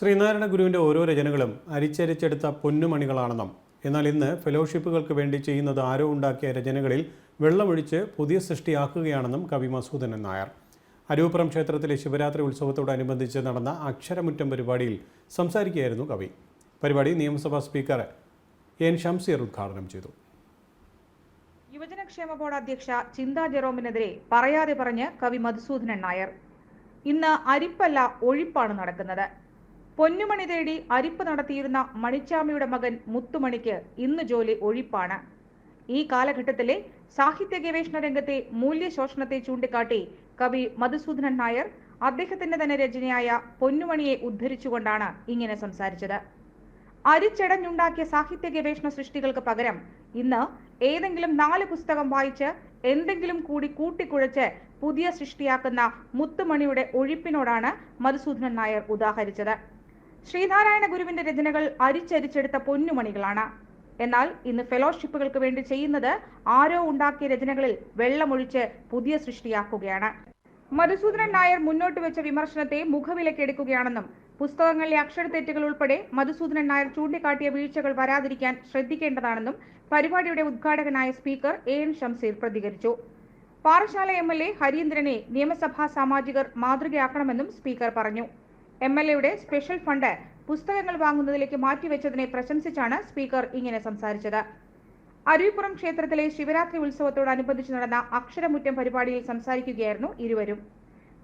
ശ്രീനാരായണ ഗുരുവിന്റെ ഓരോ രചനകളും അരിച്ചരിച്ചെടുത്ത പൊന്നുമണികളാണെന്നും എന്നാൽ ഇന്ന് ഫെലോഷിപ്പുകൾക്ക് വേണ്ടി ചെയ്യുന്നത് ആരോ ഉണ്ടാക്കിയ രചനകളിൽ വെള്ളമൊഴിച്ച് പുതിയ സൃഷ്ടിയാക്കുകയാണെന്നും കവി മസൂദനൻ നായർ. അരൂപ്പുറം ക്ഷേത്രത്തിലെ ശിവരാത്രി ഉത്സവത്തോടനുബന്ധിച്ച് നടന്ന അക്ഷരമുറ്റം പരിപാടിയിൽ സംസാരിക്കുകയായിരുന്നു കവി. പരിപാടി നിയമസഭാ സ്പീക്കർ എൻ ഷംസീർ ഉദ്ഘാടനം ചെയ്തു. യുവജനക്ഷേമ ബോർഡ് അധ്യക്ഷ ചിന്താ ജെറോമിനെതിരെ പറയാതെ പറഞ്ഞ് കവി മധുസൂദനൻ നായർ. ഇന്ന് അരിപ്പല്ല ഒഴിപ്പാണ് നടക്കുന്നത്. പൊന്നുമണി തേടി അരിപ്പ് നടത്തിയിരുന്ന മണിച്ചാമിയുടെ മകൻ മുത്തുമണിക്ക് ഇന്ന് ജോലി ഒഴിപ്പാണ്. ഈ കാലഘട്ടത്തിലെ സാഹിത്യ ഗവേഷണ രംഗത്തെ മൂല്യശോഷണത്തെ ചൂണ്ടിക്കാട്ടി കവി മധുസൂദനൻ നായർ അദ്ദേഹത്തിന്റെ തന്നെ രചനയായ പൊന്നുമണിയെ ഉദ്ധരിച്ചുകൊണ്ടാണ് ഇങ്ങനെ സംസാരിച്ചത്. അരിച്ചടഞ്ഞുണ്ടാക്കിയ സാഹിത്യ ഗവേഷണ സൃഷ്ടികൾക്ക് പകരം ഇന്ന് ഏതെങ്കിലും നാല് പുസ്തകം വായിച്ച് എന്തെങ്കിലും കൂടി കൂട്ടിക്കുഴച്ച് പുതിയ സൃഷ്ടിയാക്കുന്ന മുത്തുമണിയുടെ ഒഴിപ്പിനോടാണ് മധുസൂദനൻ നായർ ഉദാഹരിച്ചത്. ശ്രീനാരായണ ഗുരുവിന്റെ രചനകൾ അരിച്ചരിച്ചെടുത്ത പൊന്നുമണികളാണ്. എന്നാൽ ഇന്ന് ഫെലോഷിപ്പുകൾക്ക് വേണ്ടി ചെയ്യുന്നത് ആരോ ഉണ്ടാക്കിയ രചനകളിൽ വെള്ളമൊഴിച്ച് പുതിയ സൃഷ്ടിയാക്കുകയാണ്. മധുസൂദനൻ നായർ മുന്നോട്ട് വെച്ച വിമർശനത്തെ മുഖവിലക്കെടുക്കുകയാണെന്നും പുസ്തകങ്ങളിലെ അക്ഷരത്തെറ്റുകൾ ഉൾപ്പെടെ മധുസൂദനൻ നായർ ചൂണ്ടിക്കാട്ടിയ വീഴ്ചകൾ വരാതിരിക്കാൻ ശ്രദ്ധിക്കേണ്ടതാണെന്നും പരിപാടിയുടെ ഉദ്ഘാടകനായ സ്പീക്കർ എ എൻ ഷംസീർ പ്രതികരിച്ചു. പാറശാല എം എൽ എ ഹരീന്ദ്രനെ നിയമസഭാ സാമാജികർ മാതൃകയാക്കണമെന്നും സ്പീക്കർ പറഞ്ഞു. എം എൽ എയുടെ സ്പെഷ്യൽ ഫണ്ട് പുസ്തകങ്ങൾ വാങ്ങുന്നതിലേക്ക് മാറ്റിവെച്ചതിനെ പ്രശംസിച്ചാണ് സ്പീക്കർ ഇങ്ങനെ സംസാരിച്ചത്. അരുവിപ്പുറം ക്ഷേത്രത്തിലെ ശിവരാത്രി ഉത്സവത്തോടനുബന്ധിച്ച് നടന്ന അക്ഷരമുറ്റം പരിപാടിയിൽ സംസാരിക്കുകയായിരുന്നു ഇരുവരും.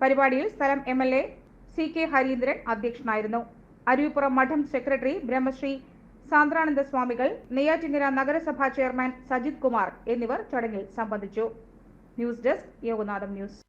പരിപാടിയിൽ സ്ഥലം M L A C K Hareendran അധ്യക്ഷനായിരുന്നു. അരുവിപ്പുറം മഠം സെക്രട്ടറി ബ്രഹ്മശ്രീ സാന്ദ്രാനന്ദ സ്വാമികൾ നെയ്യാറ്റിങ്കര നഗരസഭാ ചെയർമാൻ സജിത് കുമാർ എന്നിവർ ചടങ്ങിൽ സംബന്ധിച്ചു. News desk Yoganatham news.